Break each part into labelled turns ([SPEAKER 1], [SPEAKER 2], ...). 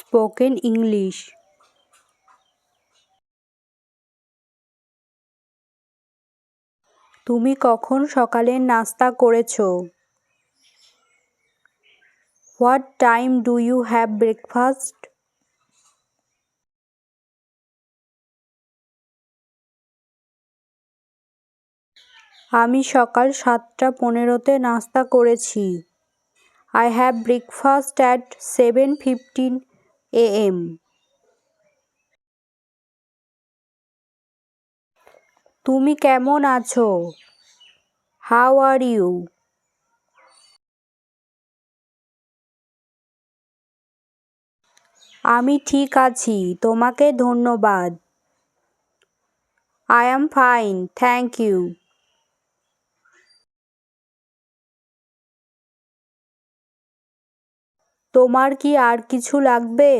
[SPEAKER 1] Spoken English. তুমি কখন সকালের নাস্তা করেছ? What time do you have breakfast? আমি সকাল সাতটা পনেরোতে নাস্তা করেছি। I have breakfast at seven fifteen AM তুমি কেমন আছো? হাউ আর ইউ আমি ঠিক আছি, তোমাকে ধন্যবাদ। I am fine thank you তোমার কি আর কিছু লাগবে?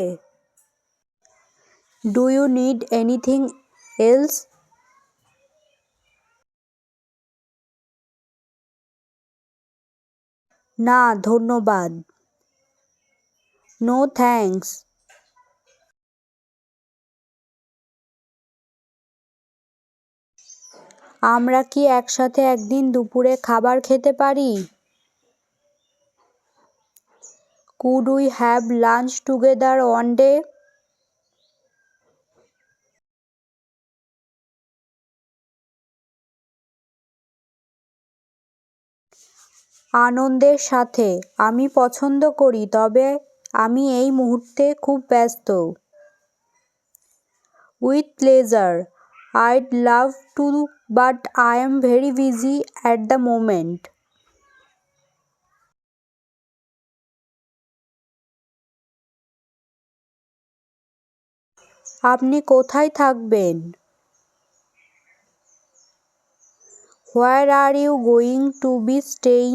[SPEAKER 1] Do you need anything else না, ধন্যবাদ। নো থ্যাঙ্কস আমরা কি একসাথে একদিন দুপুরে খাবার খেতে পারি? Could we have lunch together one day আনন্দের সাথে, আমি পছন্দ করি, তবে আমি এই মুহূর্তে খুব ব্যস্ত। With pleasure I'd love to but I am very busy at the moment আপনি কোথায় থাকবেন? Where are you going to be staying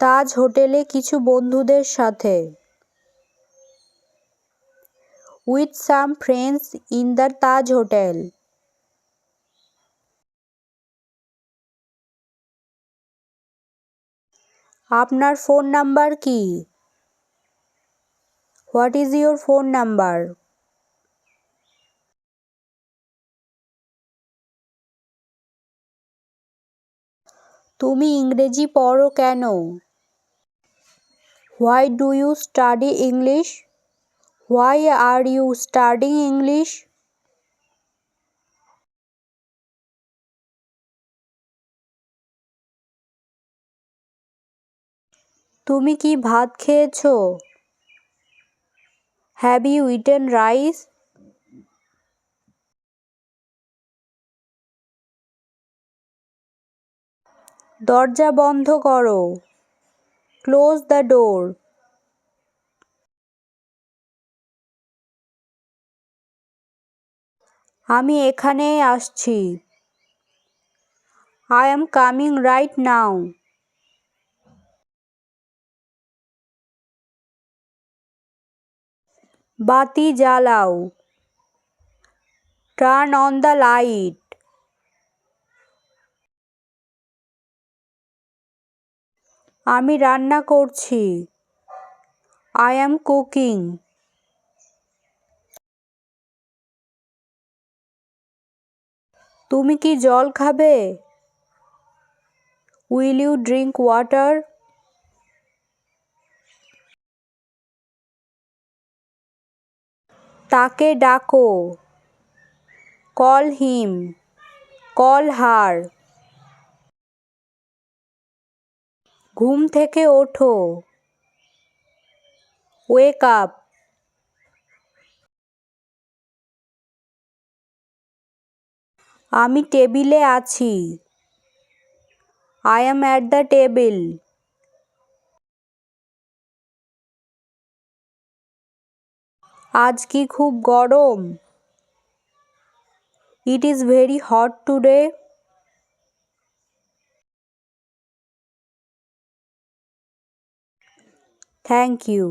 [SPEAKER 1] Taj হোটেলে কিছু বন্ধুদের সাথে। With some friends in the Taj hotel আপনার ফোন নাম্বার কি? What is your phone number তুমি ইংরেজি পড়ো কেন? Why do you study English why are you studying English তুমি কি ভাত খেয়েছো? হ্যাভ ইউ ইটেন রাইস দরজা বন্ধ করো। ক্লোজ দ্য ডোর আমি এখানেই আসছি। I am coming right now বাতি জ্বালাও। টার্ন অন দ্য লাইট আমি রান্না করছি। আই অ্যাম কুকিং তুমি কি জল খাবে? উইল ইউ ড্রিঙ্ক ওয়াটার তাকে ডাকো। Call him, call her. ঘুম থেকে ওঠো। Wake up. আমি টেবিলে আছি। I am at the table. আজ কি খুব গরম? It is very hot today thank you